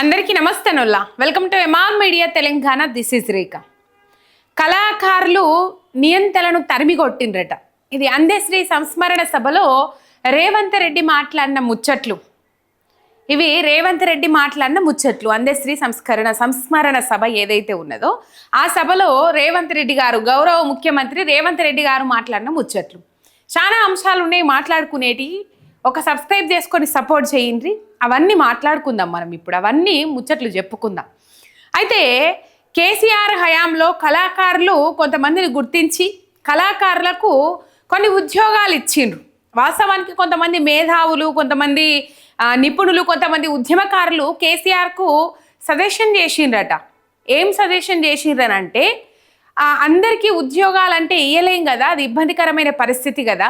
అందరికీ నమస్తే నొల్లా. Welcome to ఎమాన్ media Telangana this is Rekha కళాకారులు నియంతలను తరిమి కొట్టిండ్రట ఇది అందశ్రీ సంస్మరణ సభలో రేవంత్ రెడ్డి మాట్లాడిన ముచ్చట్లు. ఇవి రేవంత్ రెడ్డి మాట్లాడిన ముచ్చట్లు. అందశ్రీ సంస్కరణ సంస్మరణ సభ ఏదైతే ఉన్నదో ఆ సభలో రేవంత్ రెడ్డి గారు గౌరవ ముఖ్యమంత్రి రేవంత్ రెడ్డి గారు మాట్లాడిన ముచ్చట్లు. చాలా అంశాలు ఉన్నాయి మాట్లాడుకునేటివి ఒక సబ్స్క్రైబ్ చేసుకొని సపోర్ట్ చేయండి. అవన్నీ మాట్లాడుకుందాం మనం ఇప్పుడు. అవన్నీ ముచ్చట్లు చెప్పుకుందాం. అయితే కేసీఆర్ హయాంలో కళాకారులు కొంతమందిని గుర్తించి కళాకారులకు కొన్ని ఉద్యోగాలు ఇచ్చిండ్రు. వాస్తవానికి కొంతమంది మేధావులు కొంతమంది నిపుణులు కొంతమంది ఉద్యమకారులు కేసీఆర్కు సజెషన్ చేసిండ్రట. ఏం సజెషన్ చేసిండ్రనంటే అందరికీ అందరికీ ఉద్యోగాలంటే ఇయ్యలేం కదా అది ఇబ్బందికరమైన పరిస్థితి కదా.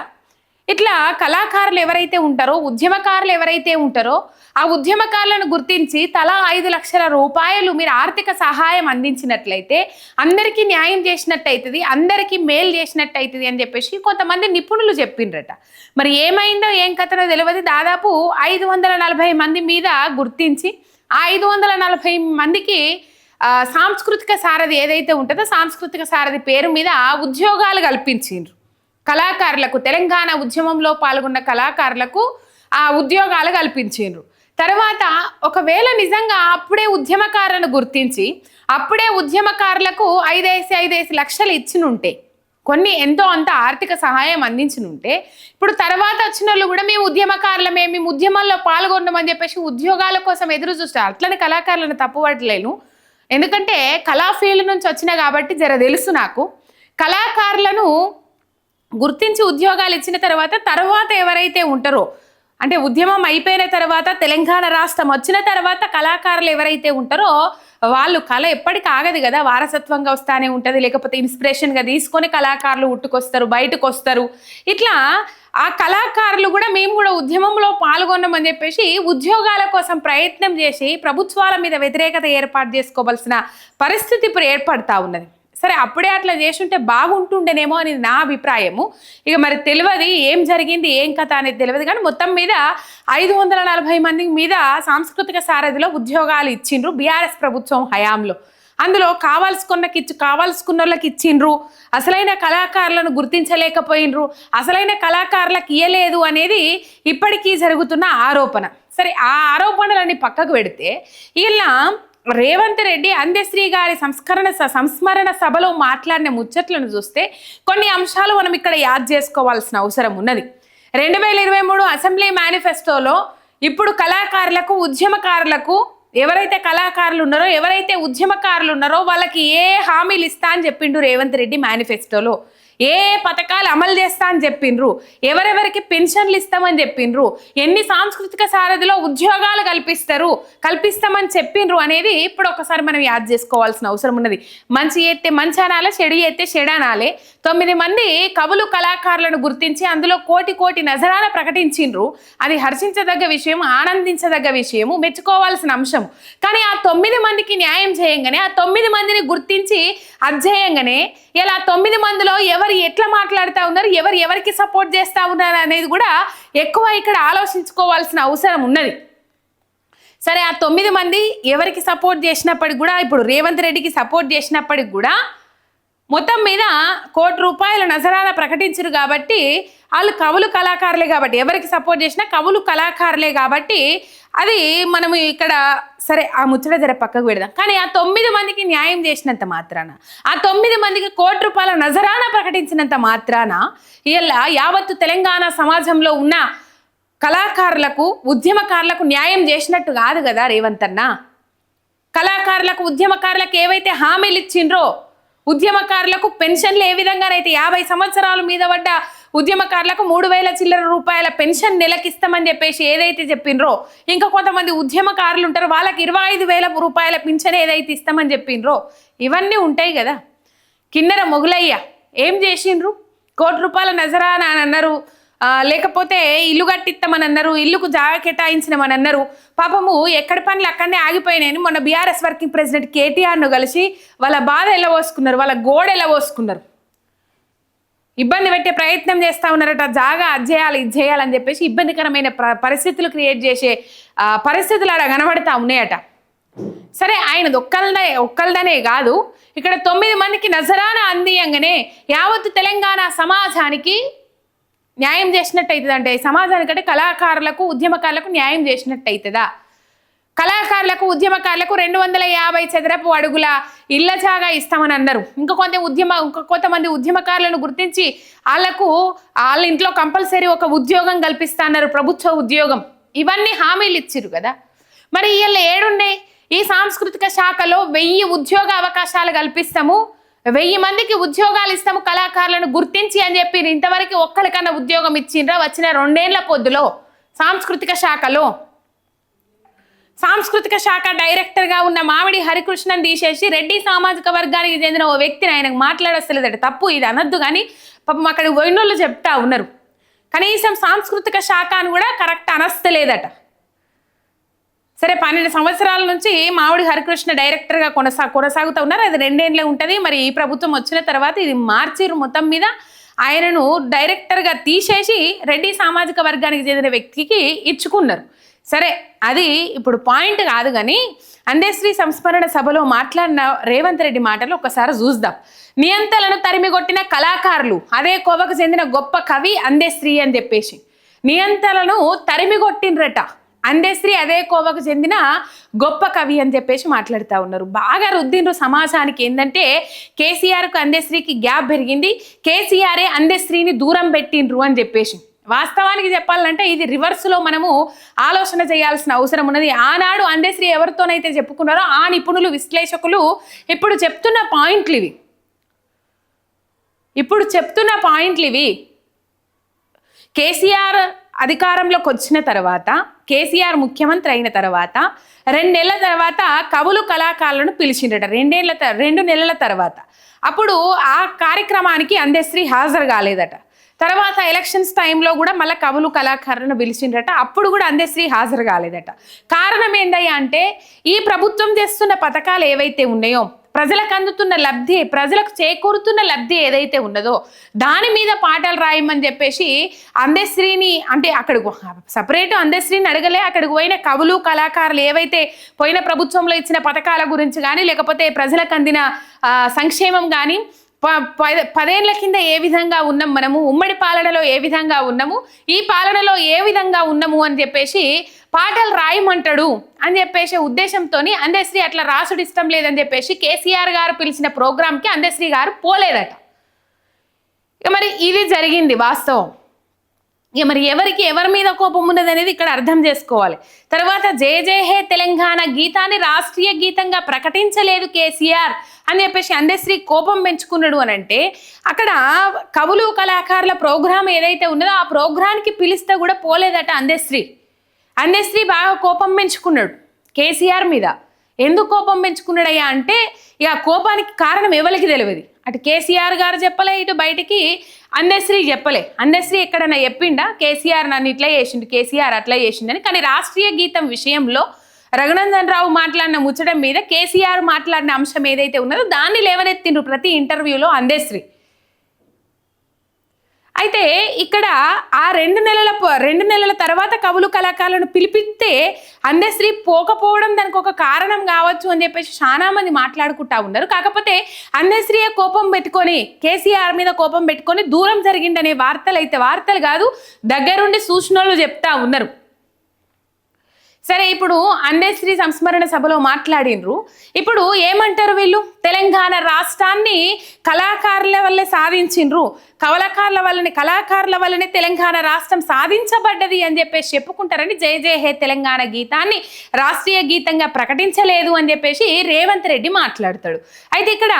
ఇట్లా కళాకారులు ఎవరైతే ఉంటారో ఉద్యమకారులు ఎవరైతే ఉంటారో ఆ ఉద్యమకారులను గుర్తించి తలా ఐదు లక్షల రూపాయలు మీరు ఆర్థిక సహాయం అందించినట్లయితే అందరికీ న్యాయం చేసినట్టయితుంది అందరికీ మేలు చేసినట్టు అవుతుంది అని చెప్పేసి కొంతమంది నిపుణులు చెప్పిండ్రట. మరి ఏమైందో ఏం కథనో తెలియదు దాదాపు ఐదు వందల నలభై మంది మీద గుర్తించి ఆ ఐదు వందల నలభై మందికి సాంస్కృతిక సారథి ఏదైతే ఉంటుందో సాంస్కృతిక సారథి పేరు మీద ఉద్యోగాలు కల్పించిండ్రు. కళాకారులకు తెలంగాణ ఉద్యమంలో పాల్గొన్న కళాకారులకు ఆ ఉద్యోగాలు కల్పించిండ్రు. తర్వాత ఒకవేళ నిజంగా అప్పుడే ఉద్యమకారులను గుర్తించి అప్పుడే ఉద్యమకారులకు ఐదేసి ఐదేసి లక్షలు ఇచ్చినుంటే కొన్ని ఎంతో అంత ఆర్థిక సహాయం అందించినుంటే ఇప్పుడు తర్వాత వచ్చిన వాళ్ళు కూడా మేము ఉద్యమకారులమే మేము ఉద్యమంలో పాల్గొన్నామని చెప్పేసి ఉద్యోగాల కోసం ఎదురు చూస్తారు అట్లనే కళాకారులను తప్పుపట్టలేను. ఎందుకంటే కళా ఫీల్డ్ నుంచి వచ్చిన కాబట్టి జర తెలుసు నాకు. కళాకారులను గుర్తించి ఉద్యోగాలు ఇచ్చిన తర్వాత తర్వాత ఎవరైతే ఉంటారో అంటే ఉద్యమం అయిపోయిన తర్వాత తెలంగాణ రాష్ట్రం వచ్చిన తర్వాత కళాకారులు ఎవరైతే ఉంటారో వాళ్ళు కళ ఎప్పటికి ఆగదు కదా. వారసత్వంగా వస్తానే ఉంటుంది. లేకపోతే ఇన్స్పిరేషన్గా తీసుకొని కళాకారులు ఉట్టుకొస్తారు బయటకు వస్తారు ఇట్లా ఆ కళాకారులు కూడా మేము కూడా ఉద్యమంలో పాల్గొన్నామని చెప్పేసి ఉద్యోగాల కోసం ప్రయత్నం చేసి ప్రభుత్వాల మీద వ్యతిరేకత ఏర్పాటు చేసుకోవాల్సిన పరిస్థితి ఇప్పుడు ఏర్పడతా ఉన్నది. సరే అప్పుడే అట్లా చేసుంటే బాగుంటుండేనేమో అని నా అభిప్రాయము. ఇక మరి తెలియదు ఏం జరిగింది ఏం కథ అనేది తెలియదు. కానీ మొత్తం మీద ఐదు వందల నలభై మంది మీద సాంస్కృతిక సారథిలో ఉద్యోగాలు ఇచ్చిండ్రు బీఆర్ఎస్ ప్రభుత్వం హయాంలో. అందులో కావాల్సుకున్నకి కావాల్సుకున్న వాళ్ళకి ఇచ్చిండ్రు. అసలైన కళాకారులను గుర్తించలేకపోయినరు అసలైన కళాకారులకు ఇయ్యలేదు అనేది ఇప్పటికీ జరుగుతున్న ఆరోపణ. సరే ఆ ఆరోపణలన్నీ పక్కకు పెడితే ఇలా రేవంత్ రెడ్డి అందశ్రీ గారి సంస్కరణ స- సంస్మరణ సభలో మాట్లాడిన ముచ్చట్లను చూస్తే కొన్ని అంశాలు మనం ఇక్కడ యాద్ చేసుకోవాల్సిన అవసరం ఉన్నది. రెండు వేల ఇరవై మూడు అసెంబ్లీ మేనిఫెస్టోలో ఇప్పుడు కళాకారులకు ఉద్యమకారులకు ఎవరైతే కళాకారులు ఉన్నారో ఎవరైతే ఉద్యమకారులు ఉన్నారో వాళ్ళకి ఏ హామీలు ఇస్తా అని చెప్పిండు రేవంత్ రెడ్డి మేనిఫెస్టోలో. ఏ పథకాలు అమలు చేస్తా అని చెప్పిండ్రు? ఎవరెవరికి పెన్షన్లు ఇస్తామని చెప్పిండ్రు? ఎన్ని సాంస్కృతిక సారథిలో ఉద్యోగాలు కల్పిస్తారు? కల్పిస్తామని చెప్పిండ్రు అనేది ఇప్పుడు ఒకసారి మనం యాద్ చేసుకోవాల్సిన అవసరం ఉన్నది. మంచి ఎత్తే మంచి అనాలే చెడు చేస్తే చెడు అనాలే. తొమ్మిది మంది కవులు కళాకారులను గుర్తించి అందులో కోటి కోటి నజరాల ప్రకటించిండ్రు. అది హర్షించదగ్గ విషయం ఆనందించదగ్గ విషయము మెచ్చుకోవాల్సిన అంశం. కానీ ఆ తొమ్మిది మందికి న్యాయం చేయంగానే ఆ తొమ్మిది మందిని గుర్తించి అధ్యయంగానే ఇలా తొమ్మిది మందిలో ఎవరు ఎట్లా మాట్లాడుతూ ఉన్నారు ఎవరు ఎవరికి సపోర్ట్ చేస్తూ ఉన్నారు అనేది కూడా ఎక్కువ ఇక్కడ ఆలోచించుకోవాల్సిన అవసరం ఉన్నది. సరే ఆ తొమ్మిది మంది ఎవరికి సపోర్ట్ చేసినప్పటికి కూడా ఇప్పుడు రేవంత్ రెడ్డికి సపోర్ట్ చేసినప్పటికి కూడా మొత్తం మీద కోటి రూపాయల నజరాన ప్రకటించరు కాబట్టి వాళ్ళు కవులు కళాకారులే కాబట్టి ఎవరికి సపోర్ట్ చేసినా కవులు కళాకారులే కాబట్టి అది మనం ఇక్కడ సరే ఆ ముచ్చట జర పక్కకు పెడదాం. కానీ ఆ తొమ్మిది మందికి న్యాయం చేసినంత మాత్రాన ఆ తొమ్మిది మందికి కోటి రూపాయల నజరాన ప్రకటించినంత మాత్రాన ఇలా యావత్తు తెలంగాణ సమాజంలో ఉన్న కళాకారులకు ఉద్యమకారులకు న్యాయం చేసినట్టు కాదు కదా రేవంత్ అన్న. కళాకారులకు ఉద్యమకారులకు ఏవైతే హామీలు ఇచ్చిండ్రో ఉద్యమకారులకు పెన్షన్లు ఏ విధంగానైతే యాభై సంవత్సరాల మీద పడ్డ ఉద్యమకారులకు మూడు వేల చిల్లర రూపాయల పెన్షన్ నెలకిస్తామని చెప్పేసి ఏదైతే చెప్పిండ్రో ఇంకా కొంతమంది ఉద్యమకారులు ఉంటారు వాళ్ళకి ఇరవై ఐదు వేల రూపాయల పింఛన్ ఏదైతే ఇస్తామని చెప్పిండ్రో ఇవన్నీ ఉంటాయి కదా. కిన్నెర మొగులయ్య ఏం చేసిండ్రు? కోటి రూపాయల నజరానా అని అన్నారు. లేకపోతే ఇల్లు కట్టిస్తామని అన్నారు ఇల్లుకు జాగా కేటాయించినమని అన్నారు పాపము ఎక్కడి పనులు అక్కడనే ఆగిపోయినాయని మొన్న బీఆర్ఎస్ వర్కింగ్ ప్రెసిడెంట్ కేటీఆర్ను కలిసి వాళ్ళ బాధ ఎలా పోసుకున్నారు వాళ్ళ గోడ ఎలా పోసుకున్నారు? ఇబ్బంది పెట్టే ప్రయత్నం చేస్తా ఉన్నారట జాగా అది చేయాలి ఇది చేయాలని చెప్పేసి ఇబ్బందికరమైన పరిస్థితులు క్రియేట్ చేసే పరిస్థితులు అక్కడ కనబడతా ఉన్నాయట. సరే ఆయనది ఒక్కళ్ళనే ఒక్కళ్ళదనే కాదు ఇక్కడ తొమ్మిది మందికి నజరాన అందియంగానే యావత్తు తెలంగాణ సమాజానికి న్యాయం చేసినట్టు అవుతుంది అంటే సమాజానికంటే కళాకారులకు ఉద్యమకారులకు న్యాయం చేసినట్టు అవుతుందా కళాకారులకు ఉద్యమకారులకు రెండు వందల యాభై చదరపు అడుగుల ఇళ్ళ జాగా ఇస్తామని అన్నారు ఇంకా కొంత ఉద్యమ ఇంకా కొంతమంది ఉద్యమకారులను గుర్తించి వాళ్ళకు వాళ్ళ ఇంట్లో కంపల్సరీ ఒక ఉద్యోగం కల్పిస్తా అన్నారు ప్రభుత్వ ఉద్యోగం. ఇవన్నీ హామీలు ఇచ్చిరు కదా? మరి వీళ్ళు ఏడున్నాయి? ఈ సాంస్కృతిక శాఖలో వెయ్యి ఉద్యోగ అవకాశాలు కల్పిస్తాము వెయ్యి మందికి ఉద్యోగాలు ఇస్తాము కళాకారులను గుర్తించి అని చెప్పి ఇంతవరకు ఒక్కరికన్నా ఉద్యోగం ఇచ్చిండ్రా? వచ్చిన రెండేళ్ళ పొద్దులో సాంస్కృతిక శాఖలో. సాంస్కృతిక శాఖ డైరెక్టర్గా ఉన్న మామిడి హరికృష్ణన్ తీసేసి రెడ్డి సామాజిక వర్గానికి చెందిన ఓ వ్యక్తిని ఆయనకు మాట్లాడస్తలేదట. తప్పు ఇది అనొద్దు కానీ పాపం అక్కడికి పోయినోళ్ళు చెప్తా ఉన్నారు. కనీసం సాంస్కృతిక శాఖ అని కూడా కరెక్ట్ అనస్తలేదట. సరే పన్నెండు సంవత్సరాల నుంచి మామిడి హరికృష్ణ డైరెక్టర్గా కొనసా కొనసాగుతూ ఉన్నారు. అది రెండేళ్ళే ఉంటుంది. మరి ఈ ప్రభుత్వం వచ్చిన తర్వాత ఇది మార్చిరు మొత్తం మీద ఆయనను డైరెక్టర్గా తీసేసి రెడ్డి సామాజిక వర్గానికి చెందిన వ్యక్తికి ఇచ్చుకున్నారు. సరే అది ఇప్పుడు పాయింట్ కాదు కానీ అందేశ్రీ సంస్మరణ సభలో మాట్లాడిన రేవంత్ రెడ్డి మాటలు ఒకసారి చూద్దాం. నియంతలను తరిమిగొట్టిన కళాకారులు అదే కోవకు చెందిన గొప్ప కవి అందేశ్రీ అని చెప్పేసి. నియంతలను తరిమిగొట్టినరట అందేశ్రీ అదే కోవకు చెందిన గొప్ప కవి అని చెప్పేసి మాట్లాడుతూ ఉన్నారు. బాగా రుద్దిండ్రు సమాజానికి ఏంటంటే కేసీఆర్కు అందేశ్రీకి గ్యాప్ పెరిగింది. కేసీఆరే అందేశ్రీని దూరం పెట్టిండ్రు అని చెప్పేసి. వాస్తవానికి చెప్పాలంటే ఇది రివర్స్లో మనము ఆలోచన చేయాల్సిన అవసరం ఉన్నది. ఆనాడు అందేశ్రీ ఎవరితోనైతే చెప్పుకున్నారో ఆ నిపుణులు విశ్లేషకులు ఇప్పుడు చెప్తున్న పాయింట్లు ఇవి. ఇప్పుడు చెప్తున్న పాయింట్లు ఇవి. కేసీఆర్ అధికారంలోకి వచ్చిన తర్వాత కేసీఆర్ ముఖ్యమంత్రి అయిన తర్వాత రెండు నెలల తర్వాత కవులు కళాకారులను పిలిచిండట రెండేళ్ళ త- రెండు నెలల తర్వాత. అప్పుడు ఆ కార్యక్రమానికి అందశ్రీ హాజరు కాలేదట. తర్వాత ఎలక్షన్స్ టైంలో కూడా మళ్ళీ కవులు కళాకారులను పిలిచిండ్రట. అప్పుడు కూడా అందశ్రీ హాజరు కాలేదట. కారణం ఏందయ్యా అంటే ఈ ప్రభుత్వం చేస్తున్న పథకాలు ఏవైతే ఉన్నాయో ప్రజలకు అందుతున్న లబ్ధి ప్రజలకు చేకూరుతున్న లబ్ధి ఏదైతే ఉన్నదో దాని మీద పాటలు రాయమని చెప్పేసి అందశ్రీని అంటే అక్కడికి సపరేట్ అందశ్రీని అడగలే. అక్కడికి పోయిన కవులు కళాకారులు ఏవైతే పోయిన ప్రభుత్వంలో ఇచ్చిన పథకాల గురించి కానీ లేకపోతే ప్రజలకు అందిన సంక్షేమం కానీ ప- పదేళ్ళ కింద ఏ విధంగా ఉన్నాం మనము? ఉమ్మడి పాలనలో ఏ విధంగా ఉన్నాము? ఈ పాలనలో ఏ విధంగా ఉన్నాము అని చెప్పేసి పాటలు రాయమంటాడు అని చెప్పేసి ఉద్దేశంతో అందశ్రీ అట్లా రాసుడు ఇష్టం లేదని చెప్పేసి కేసీఆర్ గారు పిలిచిన ప్రోగ్రామ్కి అందశ్రీ గారు పోలేదట. ఇక మరి ఇది జరిగింది వాస్తవం. ఇక మరి ఎవరికి ఎవరి మీద కోపం ఉన్నది అనేది ఇక్కడ అర్థం చేసుకోవాలి. తర్వాత జే జే హే తెలంగాణ గీతాన్ని రాష్ట్రీయ గీతంగా ప్రకటించలేదు కేసీఆర్ అని చెప్పేసి అందశ్రీ కోపం పెంచుకున్నాడు అని అంటే అక్కడ కవులు కళాకారుల ప్రోగ్రాం ఏదైతే ఉన్నదో ఆ ప్రోగ్రాంకి పిలిస్తే కూడా పోలేదట అందశ్రీ. అందశ్రీ బాగా కోపం పెంచుకున్నాడు కేసీఆర్ మీద. ఎందుకు కోపం పెంచుకున్నాడయ్యా అంటే ఇక కోపానికి కారణం ఎవరికి తెలియదు. అటు కేసీఆర్ గారు చెప్పలే ఇటు బయటికి అందశ్రీ చెప్పలే. అందశ్రీ ఎక్కడైనా చెప్పిండా? కేసీఆర్ నన్ను ఇట్లా చేసిండు కేసీఆర్ అట్లా చేసిండని కానీ రాష్ట్రీయ గీతం విషయంలో రఘునందన్ రావు మాట్లాడిన ముచ్చడం మీద కేసీఆర్ మాట్లాడిన అంశం ఏదైతే ఉన్నదో దాన్ని లేవనెత్తిండ్రు ప్రతి ఇంటర్వ్యూలో అందశ్రీ అయితే ఇక్కడ ఆ రెండు నెలల రెండు నెలల తర్వాత కవులు కళాకారులను పిలిపిస్తే అందశ్రీ పోకపోవడం దానికి ఒక కారణం కావచ్చు అని చెప్పేసి చాలా మంది మాట్లాడుకుంటా ఉన్నారు. కాకపోతే అందశ్రీ కోపం పెట్టుకొని కేసీఆర్ మీద కోపం పెట్టుకొని దూరం జరిగిందనే వార్తలు అయితే వార్తలు కాదు దగ్గరుండి సూచనలు చెప్తా ఉన్నారు. సరే ఇప్పుడు అందేశ్రీ సంస్మరణ సభలో మాట్లాడినరు ఇప్పుడు ఏమంటారు వీళ్ళు? తెలంగాణ రాష్ట్రాన్ని కళాకారుల వల్లే సాధించిండ్రు. కవలకారుల వల్లనే కళాకారుల వల్లనే తెలంగాణ రాష్ట్రం సాధించబడ్డది అని చెప్పేసి చెప్పుకుంటారని జయ జయ హే తెలంగాణ గీతాన్ని రాష్ట్రీయ గీతంగా ప్రకటించలేదు అని చెప్పేసి రేవంత్ రెడ్డి మాట్లాడతాడు. అయితే ఇక్కడ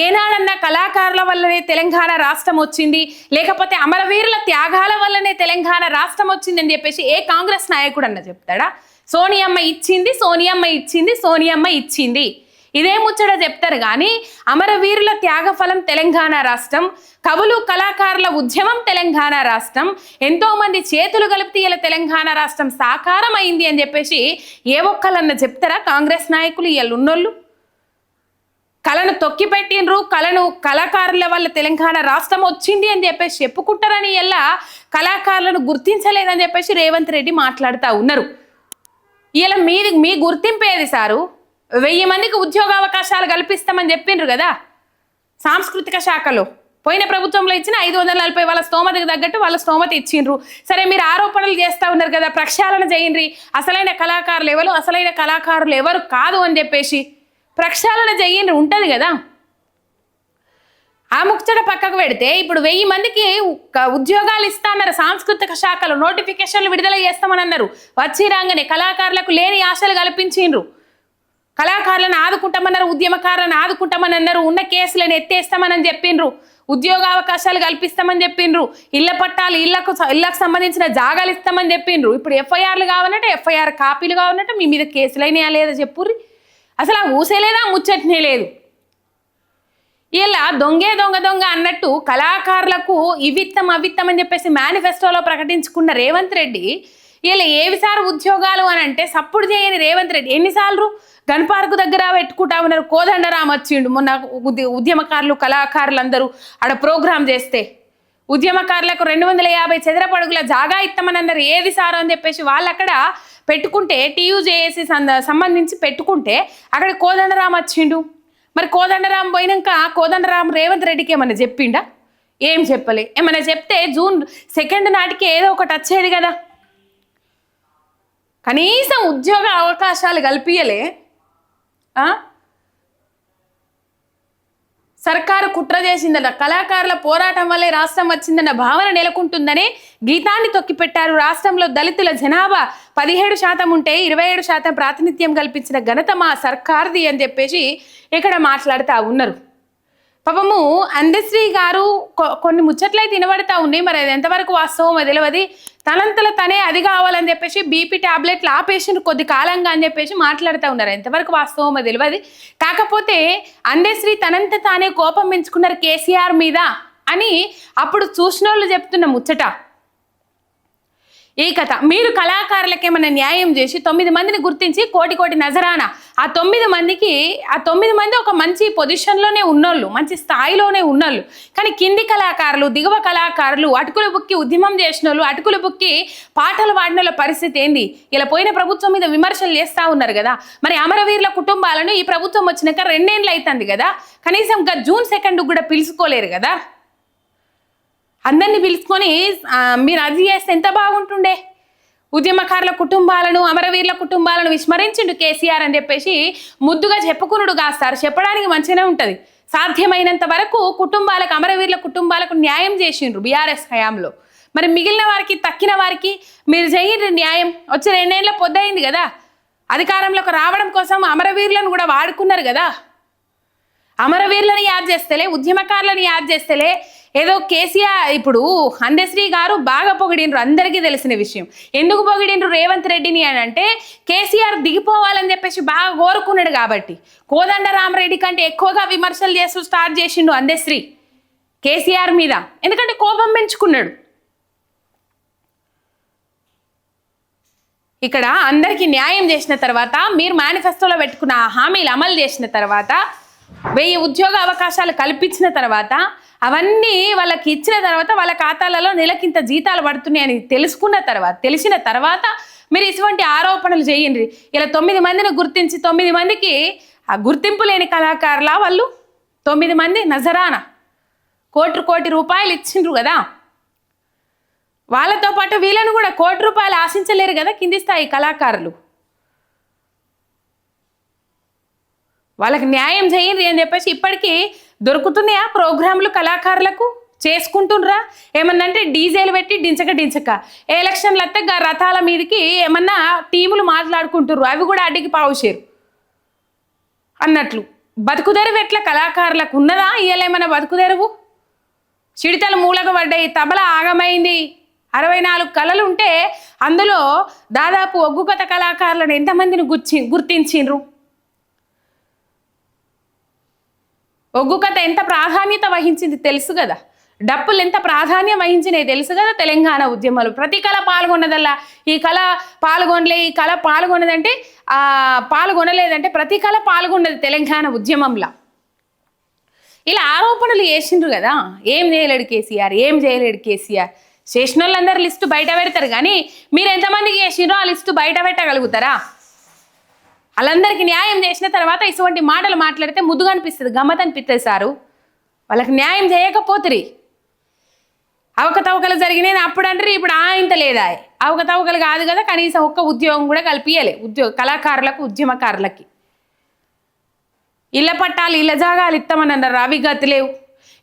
ఏనాడన్నా కళాకారుల వల్లనే తెలంగాణ రాష్ట్రం వచ్చింది? లేకపోతే అమరవీరుల త్యాగాల వల్లనే తెలంగాణ రాష్ట్రం వచ్చింది అని చెప్పేసి ఏ కాంగ్రెస్ నాయకుడు అన్న చెప్తాడా? సోనియమ్మ ఇచ్చింది సోనియమ్మ ఇచ్చింది సోనియమ్మ ఇచ్చింది. ఇదే ముచ్చట చెప్తారు కానీ అమరవీరుల త్యాగఫలం తెలంగాణ రాష్ట్రం కవులు కళాకారుల ఉద్యమం తెలంగాణ రాష్ట్రం ఎంతోమంది చేతులు కలిపితే ఇలా తెలంగాణ రాష్ట్రం సాకారం అయింది అని చెప్పేసి ఏ ఒక్కలన్న చెప్తారా కాంగ్రెస్ నాయకులు ఇవాళ ఉన్నోళ్ళు కళను తొక్కిపెట్టిండ్రు కళను కళాకారుల వల్ల తెలంగాణ రాష్ట్రం వచ్చింది అని చెప్పేసి చెప్పుకుంటారని ఎలా కళాకారులను గుర్తించలేదని చెప్పేసి రేవంత్ రెడ్డి మాట్లాడుతూ ఉన్నారు. ఇలా మీది మీ గుర్తింపు ఏది సారు? వెయ్యి మందికి ఉద్యోగ అవకాశాలు కల్పిస్తామని చెప్పిండ్రు కదా? సాంస్కృతిక శాఖలో. పోయిన ప్రభుత్వంలో ఇచ్చిన ఐదు వందల నలభై వాళ్ళ స్తోమతకు తగ్గట్టు వాళ్ళ స్తోమత ఇచ్చిండ్రు. సరే మీరు ఆరోపణలు చేస్తూ ఉన్నారు కదా ప్రక్షాళన చేయండి. అసలైన కళాకారులు ఎవరు? అసలైన కళాకారులు ఎవరు కాదు అని చెప్పేసి ప్రక్షాళన చేయండి ఉంటుంది కదా? ఆ ముచ్చట పక్కకు పెడితే ఇప్పుడు వెయ్యి మందికి ఉద్యోగాలు ఇస్తామన్నారు సాంస్కృతిక శాఖలో నోటిఫికేషన్లు విడుదల చేస్తామని అన్నారు. వచ్చి రాగానే కళాకారులకు లేని ఆశలు కల్పించిండ్రు. కళాకారులను ఆదుకుంటామన్నారు ఉద్యమకారులను ఆదుకుంటామని అన్నారు. ఉన్న కేసులను ఎత్తేస్తామని చెప్పిండ్రు. ఉద్యోగ అవకాశాలు కల్పిస్తామని చెప్పిండ్రు. ఇళ్ళ పట్టాలు ఇళ్ళకు ఇళ్ళకు సంబంధించిన జాగాలు ఇస్తామని చెప్పిండ్రు. ఇప్పుడు ఎఫ్ఐఆర్లు కావాలంటే ఎఫ్ఐఆర్ కాపీలు కావాలంటే మీ మీద కేసులైనా లేదా చెప్పుర్రి. అసలు ఆ ఊసేలేదా ముచ్చట్నే లేదు. ఇలా దొంగే దొంగ దొంగ అన్నట్టు కళాకారులకు ఇవిత్తం అవిత్తం అని చెప్పేసి మేనిఫెస్టోలో ప్రకటించుకున్న రేవంత్ రెడ్డి ఇలా ఏవిసారి ఉద్యోగాలు అని అంటే సప్పుడు చేయని రేవంత్ రెడ్డి. ఎన్నిసార్లు గన్ పార్క్ దగ్గర పెట్టుకుంటా ఉన్నారు కోదండరామ్ వచ్చిండు. మొన్న ఉద్యమకారులు కళాకారులు అందరూ ఆడ ప్రోగ్రాం చేస్తే ఉద్యమకారులకు రెండు వందల యాభై చదరపడుగుల జాగా ఇస్తామని అన్నారు. ఏది సారో అని చెప్పేసి వాళ్ళు అక్కడ పెట్టుకుంటే టీయూజేఏసి సంబంధించి పెట్టుకుంటే అక్కడ కోదండరామ్ వచ్చిండు. మరి కోదండరాం పోయినాక కోదండరాం రేవంత్ రెడ్డికి ఏమైనా చెప్పిండా? ఏం చెప్పలే. ఏమైనా చెప్తే జూన్ సెకండ్ నాటికి ఏదో ఒకటి వచ్చేది కదా. కనీసం ఉద్యోగ అవకాశాలు కల్పించలే ఆ? సర్కారు కుట్ర చేసిందన్న కళాకారుల పోరాటం వల్లే రాష్ట్రం వచ్చిందన్న భావన నెలకొంటుందని గీతాన్ని తొక్కిపెట్టారు రాష్ట్రంలో దళితుల జనాభా పదిహేడు శాతం ఉంటే ఇరవై ఏడు శాతం ప్రాతినిధ్యం కల్పించిన ఘనత మా సర్కార్ది అని చెప్పేసి ఇక్కడ మాట్లాడుతూ ఉన్నారు. పాపము అందశ్రీ గారు కొ- కొన్ని ముచ్చట్లయితే వినబడతా ఉన్నాయి మరి అది ఎంతవరకు వాస్తవం తెలియదు తనంతల తనే అది కావాలని చెప్పేసి బీపీ టాబ్లెట్లు ఆపేసిన కొద్ది కాలంగా అని చెప్పేసి మాట్లాడుతూ ఉన్నారు. ఎంతవరకు వాస్తవం తెలియదు కాకపోతే అందశ్రీ తనంత తానే కోపం పెంచుకున్నారు కేసీఆర్ మీద అని అప్పుడు చూసిన వాళ్ళు చెప్తున్న ముచ్చట. ఈ కథ. మీరు కళాకారులకు ఏమైనా న్యాయం చేసి తొమ్మిది మందిని గుర్తించి కోటి కోటి నజరానా ఆ తొమ్మిది మందికి ఆ తొమ్మిది మంది ఒక మంచి పొజిషన్లోనే ఉన్నోళ్ళు మంచి స్థాయిలోనే ఉన్నోళ్ళు. కానీ కింది కళాకారులు దిగువ కళాకారులు అటుకులు బుక్కి ఉద్యమం చేసిన వాళ్ళు అటుకులు బుక్కి పాటలు పాడిన వాళ్ళ పరిస్థితి ఏంది? ఇలా పోయిన ప్రభుత్వం మీద విమర్శలు చేస్తూ ఉన్నారు కదా. మరి అమరవీరుల కుటుంబాలను ఈ ప్రభుత్వం వచ్చినాక రెండేళ్ళు అవుతుంది కదా. కనీసం ఇంకా జూన్ సెకండ్ కూడా పిలుచుకోలేరు కదా. అందరినీ పిలుచుకొని మీరు అది చేస్తే ఎంత బాగుంటుండే? ఉద్యమకారుల కుటుంబాలను అమరవీరుల కుటుంబాలను విస్మరించిండు కేసీఆర్ అని చెప్పేసి ముద్దుగా చెప్పుకునుడు కాస్తారు. చెప్పడానికి మంచిగానే ఉంటుంది. సాధ్యమైనంత వరకు కుటుంబాలకు అమరవీరుల కుటుంబాలకు న్యాయం చేసిండ్రు బీఆర్ఎస్ హయాంలో. మరి మిగిలిన వారికి తక్కిన వారికి మీరు చేయండి న్యాయం. వచ్చి రెండేళ్ళ పొద్దయింది కదా. అధికారంలోకి రావడం కోసం అమరవీరులను కూడా వాడుకున్నారు కదా. అమరవీరులను యాద్ చేస్తేలే ఉద్యమకారులను యాద్ చేస్తేలే ఏదో కేసీఆర్ ఇప్పుడు అందశ్రీ గారు బాగా పొగిడిండ్రు అందరికీ తెలిసిన విషయం. ఎందుకు పొగిడిండ్రు రేవంత్ రెడ్డిని అని అంటే కేసీఆర్ దిగిపోవాలని చెప్పేసి బాగా కోరుకున్నాడు కాబట్టి. కోదండ రామరెడ్డి కంటే ఎక్కువగా విమర్శలు చేస్తూ స్టార్ట్ చేసిండు అందశ్రీ కేసీఆర్ మీద. ఎందుకంటే కోపం పెంచుకున్నాడు. ఇక్కడ అందరికీ న్యాయం చేసిన తర్వాత మీరు మేనిఫెస్టోలో పెట్టుకున్న హామీలు అమలు చేసిన తర్వాత వెయ్యి ఉద్యోగ అవకాశాలు కల్పించిన తర్వాత అవన్నీ వాళ్ళకి ఇచ్చిన తర్వాత వాళ్ళ ఖాతాలలో నెలకింత జీతాలు పడుతున్నాయని తెలుసుకున్న తర్వాత తెలిసిన తర్వాత మీరు ఇటువంటి ఆరోపణలు చేయండి. ఇలా తొమ్మిది మందిని గుర్తించి తొమ్మిది మందికి ఆ గుర్తింపు లేని కళాకారుల వాళ్ళు తొమ్మిది మంది నజరానా? కోటి కోటి రూపాయలు ఇచ్చిండ్రు కదా. వాళ్ళతో పాటు వీళ్ళను కూడా కోటి రూపాయలు ఆశించలేరు కదా కింది స్థాయి కళాకారులు. వాళ్ళకి న్యాయం చేయండి అని చెప్పేసి ఇప్పటికీ దొరుకుతున్నాయా ప్రోగ్రాంలు కళాకారులకు? చేసుకుంటుండ్రా? ఏమన్నంటే డీజేలు పెట్టి డించక డించక. ఎలక్షన్లు వస్తే రథాల మీదకి ఏమన్నా టీములు మాట్లాడుకుంటుర్రు. అవి కూడా అడ్డికి పావుచేరు అన్నట్లు బతుకుదెరువు ఎట్లా కళాకారులకు? ఉన్నదా? ఇయ్యలేమన్నా బతుకుదెరువు చిడితలు మూలక పడ్డాయి తబల ఆగమైంది. అరవై నాలుగు కళలు ఉంటే అందులో దాదాపు ఒగ్గు కథ కళాకారులను ఎంతమందిని గుర్చి గుర్తించిండ్రు? ఒగ్గు కథ ఎంత ప్రాధాన్యత వహించింది తెలుసు కదా? డప్పులు ఎంత ప్రాధాన్యం వహించినాయి తెలుసు కదా తెలంగాణ ఉద్యమాలు? ప్రతి కళ పాల్గొన్నదల్లా ఈ కళ పాల్గొనలే ఈ కళ పాల్గొన్నదంటే ఆ పాల్గొనలేదంటే ప్రతి కళ పాల్గొన్నది తెలంగాణ ఉద్యమంలో. ఇలా ఆరోపణలు చేసిండ్రు కదా? ఏం చేయలేడు కేసీఆర్ ఏం చేయలేడు కేసీఆర్? చేసిన వాళ్ళందరూ లిస్టు బయట పెడతారు కానీ మీరు ఎంతమందికి చేసిండ్రో ఆ లిస్టు బయట పెట్టగలుగుతారా? వాళ్ళందరికీ న్యాయం చేసిన తర్వాత ఇటువంటి మాటలు మాట్లాడితే ముద్దుగా అనిపిస్తుంది గమ్మత్ అనిపిస్తుంది సారు. వాళ్ళకి న్యాయం చేయకపోతురి. అవకతవకలు జరిగినాయి అప్పుడు అంటారు ఇప్పుడు ఆ ఇంత లేదా అవకతవకలు కాదు కదా కనీసం ఒక్క ఉద్యోగం కూడా కల్పించలే ఉద్యోగ కళాకారులకు ఉద్యమకారులకి. ఇళ్ళ పట్టాలు ఇళ్ళ జాగాలు ఇస్తామని అన్నారు అవి గతి లేవు.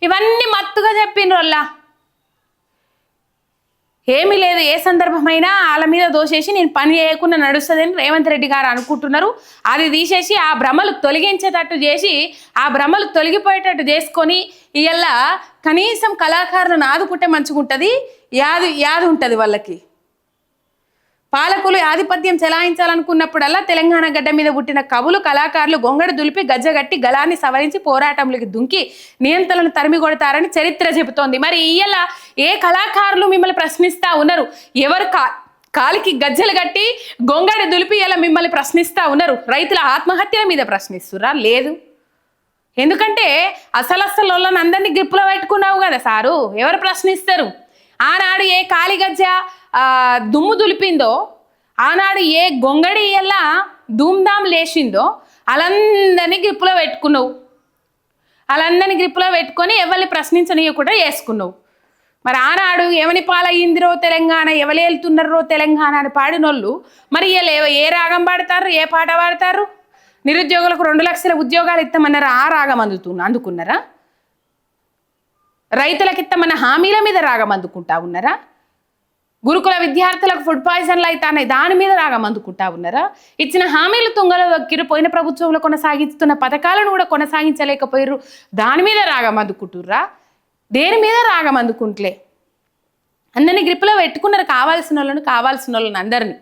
ఇవన్నీ మత్తుగా చెప్పిండ్రు ఏమీ లేదు. ఏ సందర్భమైనా వాళ్ళ మీద దోసేసి నేను పని చేయకుండా నడుస్తుందని రేవంత్ రెడ్డి గారు అనుకుంటున్నారు. అది తీసేసి ఆ భ్రమలు తొలగించేటట్టు చేసి ఆ భ్రమలు తొలగిపోయేటట్టు చేసుకొని ఇవల్ల కనీసం కళాకారులను ఆదుకుంటే మంచిగుంటుంది. యాది యాది ఉంటుంది వాళ్ళకి. పాలకులు ఆధిపత్యం చెలాయించాలనుకున్నప్పుడల్లా తెలంగాణ గడ్డ మీద పుట్టిన కవులు కళాకారులు గొంగడు దులిపి గజ్జగట్టి గలాన్ని సవరించి పోరాటంలోకి దుంకి నియంత్రణను తరిమి కొడతారని చరిత్ర చెబుతోంది. మరి ఇయ్యాల ఏ కళాకారులు మిమ్మల్ని ప్రశ్నిస్తా ఉన్నారు? ఎవరు కా కాలికి గజ్జలు కట్టి గొంగడి దులిపి ఇలా మిమ్మల్ని ప్రశ్నిస్తా ఉన్నారు? రైతుల ఆత్మహత్యల మీద ప్రశ్నిస్తురా లేదు. ఎందుకంటే అసలు అసలు వాళ్ళని అందరినీ గ్రిప్పులో పెట్టుకున్నావు కదా సారు. ఎవరు ప్రశ్నిస్తారు? ఆనాడు ఏ కాలి గజ్జ దుమ్ము దులిపిందో ఆనాడు ఏ గొంగడి ఎలా ధూమ్ధాం లేచిందో వాళ్ళందరినీ గ్రిప్పులో పెట్టుకున్నావు. వాళ్ళందరినీ గ్రిప్పులో పెట్టుకొని ఎవరిని ప్రశ్నించనీయకుండా చేసుకున్నావు. మరి ఆనాడు ఎవని పాలయ్యిందిరో తెలంగాణ ఎవరు వెళ్తున్నారో తెలంగాణ అని పాడినోళ్ళు మరి వీళ్ళు ఏ- రాగం పాడతారు ఏ పాట పాడతారు? నిరుద్యోగులకు రెండు లక్షల ఉద్యోగాలు ఇస్తామన్నారు ఆ రాగం అందుతున్నా అందుకున్నారా? రైతులకు ఇస్తామన్న హామీల మీద రాగం అందుకుంటా ఉన్నారా? గురుకుల విద్యార్థులకు ఫుడ్ పాయిజన్లు అవుతాయి దాని మీద రాగం అందుకుంటా ఉన్నారా? ఇచ్చిన హామీలు తుంగలో దక్కిరు పోయిన ప్రభుత్వంలో కొనసాగిస్తున్న పథకాలను కూడా కొనసాగించలేకపోయారు దాని మీద రాగం అందుకుంటుర్రా దేని మీద రాగం అందుకుంటలే అందరినీ గ్రిప్లో పెట్టుకున్నారు కావాల్సిన వాళ్ళను కావాల్సిన వాళ్ళని అందరినీ.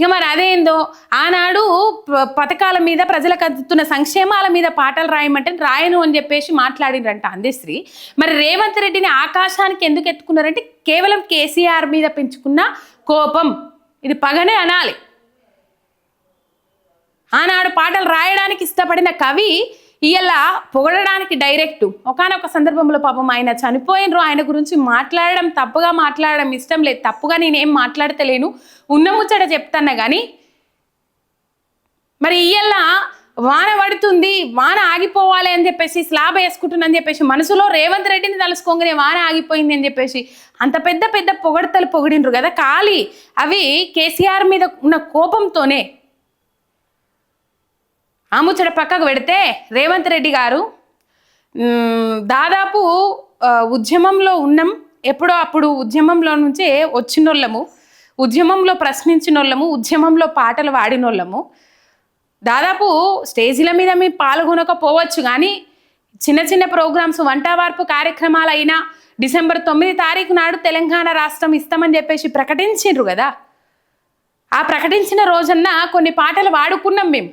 ఇక మరి అదేందో? ఆనాడు ప- పథకాల మీద ప్రజలకు అందుతున్న సంక్షేమాల మీద పాటలు రాయమంటే రాయను అని చెప్పేసి మాట్లాడిండ్రంట అందశ్రీ. మరి రేవంత్ రెడ్డిని ఆకాశానికి ఎందుకు ఎత్తుకున్నారంటే కేవలం కేసీఆర్ మీద పెంచుకున్న కోపం. ఇది పగనే అనాలి. ఆనాడు పాటలు రాయడానికి ఇష్టపడిన కవి ఇవాళ పొగడడానికి డైరెక్ట్. ఒకనొక సందర్భంలో పాపం ఆయన చనిపోయినరు. ఆయన గురించి మాట్లాడడం తప్పుగా మాట్లాడడం ఇష్టం లేదు. తప్పుగా నేనేం మాట్లాడతలేను. ఉన్న ముచ్చట చెప్తాను కానీ మరి ఇయ్యల్ల వాన పడుతుంది వాన ఆగిపోవాలి అని చెప్పేసి స్లాబ్ వేసుకుంటుందని చెప్పేసి మనసులో రేవంత్ రెడ్డిని తలుసుకోగానే వాన ఆగిపోయింది అని చెప్పేసి అంత పెద్ద పెద్ద పొగడతలు పొగిడినరు కదా ఖాళీ. అవి కేసీఆర్ మీద ఉన్న కోపంతోనే ఆ ముచ్చట పక్కకు పెడితే రేవంత్ రెడ్డి గారు దాదాపు ఉద్యమంలో ఉన్నాం ఎప్పుడో అప్పుడు ఉద్యమంలో నుంచే వచ్చినోళ్ళము ఉద్యమంలో ప్రశ్నించినోళ్ళము ఉద్యమంలో పాటలు వాడినోళ్ళము. దాదాపు స్టేజీల మీద మేము పాల్గొనకపోవచ్చు కానీ చిన్న చిన్న ప్రోగ్రామ్స్ వంట మార్పు కార్యక్రమాలు అయినా డిసెంబర్ తొమ్మిది తారీఖు నాడు తెలంగాణ రాష్ట్రం ఇస్తామని చెప్పేసి ప్రకటించిండ్రు కదా. ఆ ప్రకటించిన రోజన్న కొన్ని పాటలు వాడుకున్నాం మేము.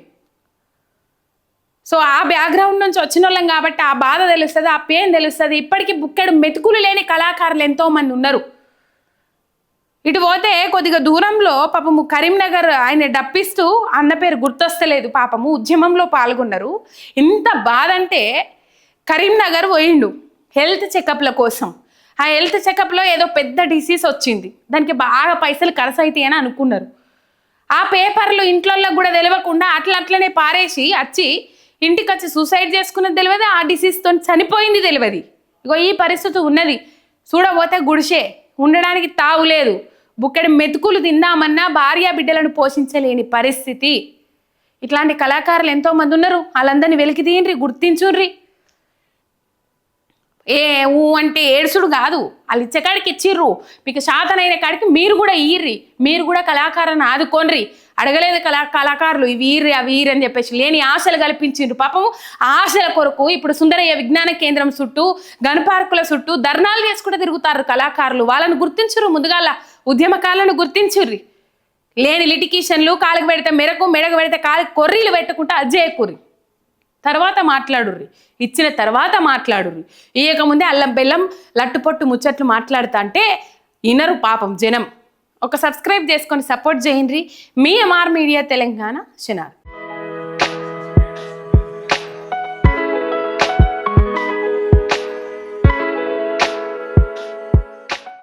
సో ఆ బ్యాక్గ్రౌండ్ నుంచి వచ్చిన వాళ్ళం కాబట్టి ఆ బాధ తెలుస్తుంది ఆ పెయిన్ తెలుస్తుంది. ఇప్పటికీ బుక్కెడు మెతుకులు లేని కళాకారులు ఎంతో మంది ఉన్నారు. ఇటు పోతే కొద్దిగా దూరంలో పాపము కరీంనగర్ ఆయన డప్పిస్తూ అన్న పేరు గుర్తొస్తలేదు పాపము ఉద్యమంలో పాల్గొన్నారు. ఇంత బాధ అంటే కరీంనగర్ పోయిండు హెల్త్ చెకప్ల కోసం. ఆ హెల్త్ చెకప్లో ఏదో పెద్ద డిసీజ్ వచ్చింది. దానికి బాగా పైసలు ఖర్చు అవుతాయి అని అనుకున్నారు. ఆ పేపర్లు ఇంట్లో కూడా తెలియకుండా అట్లా అట్లనే పారేసి వచ్చి ఇంటికి వచ్చి సూసైడ్ చేసుకున్నది తెలియదు? ఆ డిసీజ్తో చనిపోయింది తెలియదు. ఇగో ఈ పరిస్థితి ఉన్నది. చూడబోతే గుడిసే. ఉండడానికి తావు లేదు. బుక్కడి మెతుకులు తిందామన్నా భార్య బిడ్డలను పోషించలేని పరిస్థితి. ఇట్లాంటి కళాకారులు ఎంతో మంది ఉన్నారు. వాళ్ళందరినీ వెలికి తీయండి గుర్తించుర్రి ఏ ఊ అంటే ఏడుసుడు కాదు. వాళ్ళు ఇచ్చే కాడికి ఇచ్చిర్రు. మీకు శాతనైన కాడికి మీరు కూడా ఇయ్యిర్రి. మీరు కూడా కళాకారాన్ని ఆదుకోండ్రి. అడగలేదు కళా కళాకారులు వీరి వీరి అని చెప్పేసి లేని ఆశలు కల్పించిండ్రు. పాపం ఆశల కొరకు ఇప్పుడు సుందరయ్య విజ్ఞాన కేంద్రం చుట్టూ గన్ పార్కుల చుట్టూ ధర్నాలు చేసుకుంటూ తిరుగుతారు కళాకారులు. వాళ్ళని గుర్తించరు ముందుగాల ఉద్యమకాలను గుర్తించుర్రి. లేని లిటికేషన్లు కాలికి పెడితే మెరకు మెడకు పెడితే కాలికి కొర్రీలు పెట్టుకుంటే అజ్జేయకూరి తర్వాత మాట్లాడుర్రి. ఇచ్చిన తర్వాత మాట్లాడుర్రి. ఇయ్యకముందే అల్లం బెల్లం లట్టుపొట్టు ముచ్చట్లు మాట్లాడుతా అంటే ఇనరు పాపం జనం. ఒక సబ్స్క్రైబ్ చేసుకొని సపోర్ట్ చేయండి. మీ ఎంఆర్ మీడియా తెలంగాణ శనార్